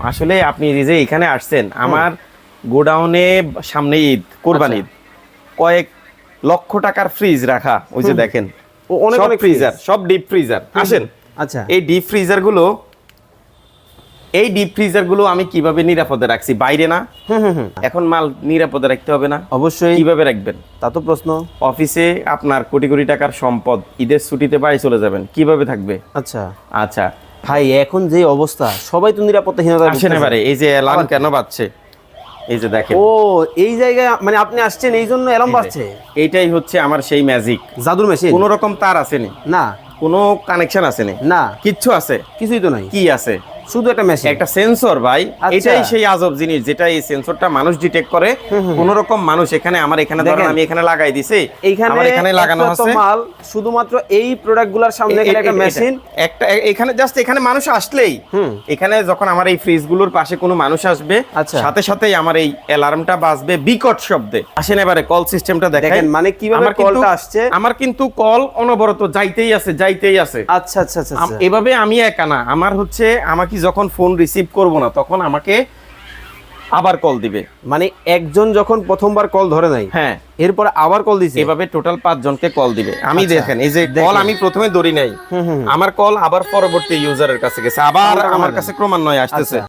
আসলে আপনি যে এখানে আসছেন আমার গোডাউনে সামনে ঈদ কোরবান আচ্ছা। ঈদ। কয়েক লক্ষ টাকার ফ্রিজ রাখা ওই যে দেখেন। অনেক অনেক ফ্রিজার সব ডিপ ফ্রিজার আসেন। আচ্ছা। এই ডিপ ফ্রিজারগুলো এই ডিপ ফ্রিজারগুলো আমি কীভাবে নিরাপদে রাখছি? বাইরে না? হুম হুম হুম। এখন মাল নিরাপদে রাখতে হবে না? অবশ্যই। কীভাবে রাখবেন? তা তো প্রশ্ন। অফিসে আপনার কোটি কোটি টাকার সম্পদ ঈদের ছুটিতে বাড়ি চলে যাবেন কীভাবে থাকবে? আচ্ছা। আচ্ছা ভাই এখন যে অবস্থা সবাই তো নিরাপত্তাহীনতা আসেন। এবারে এই যে অ্যালার্ম কেন বাজছে? এই যে দেখেন। ও এই জায়গায় মানে আপনি আসছেন এই জন্য অ্যালার্ম বাজছে? এইটাই হচ্ছে আমার সেই ম্যাজিক জাদুর মেশিন কোনো রকম তার আসেনি। না। কোনো কানেকশন আসেনি। না। কিচ্ছু আছে? কিছুই তো নাই। কি আছে? শুধু একটা মেশিন একটা সেন্সর ভাই। আচ্ছা। এটাই সেই আজব জিনিস যেটা এই সেন্সরটা মানুষ ডিটেক্ট করে। কোন রকম মানুষ এখানে আমার এখানে ধরেন। আমি এখানে লাগাই দিছি এইখানে আমার এখানে লাগানো আছে। মাল শুধুমাত্র এই প্রোডাক্টগুলার সামনে এখানে একটা মেশিন একটা এখানে জাস্ট এখানে মানুষ আসলেই। এখানে যখন আমার এই ফ্রিজগুলোর পাশে কোনো মানুষ আসবে আচ্ছা। সাথে সাথেই আমার এই অ্যালার্মটা বাজবে বিকট শব্দে। আসেন এবারে কল সিস্টেমটা দেখেন দেখেন, মানে কীভাবে আমার কলটা আসছে? আমার কিন্তু কল অনবরত যাইতেই আছে যাইতেই আছে। আচ্ছা আচ্ছা আচ্ছা আচ্ছা। এভাবে আমি একা না। আমার হচ্ছে আমাকে যখন ফোন রিসিভ করব না তখন আমাকে আবার কল দিবে। মানে একজন যখন প্রথমবার কল ধরে নাই হ্যাঁ। এরপর আবার কল দিছে? এভাবে টোটাল পাঁচ জনকে কল দিবে। আমি আচ্ছা, দেখেন এই যে কল আমি প্রথমে ধরি নাই। আমার কল আবার পরবর্তী ইউজারের কাছে গেছে। আবার আমার কাছে ক্রমান্বয়ে আসতেছে। আচ্ছা।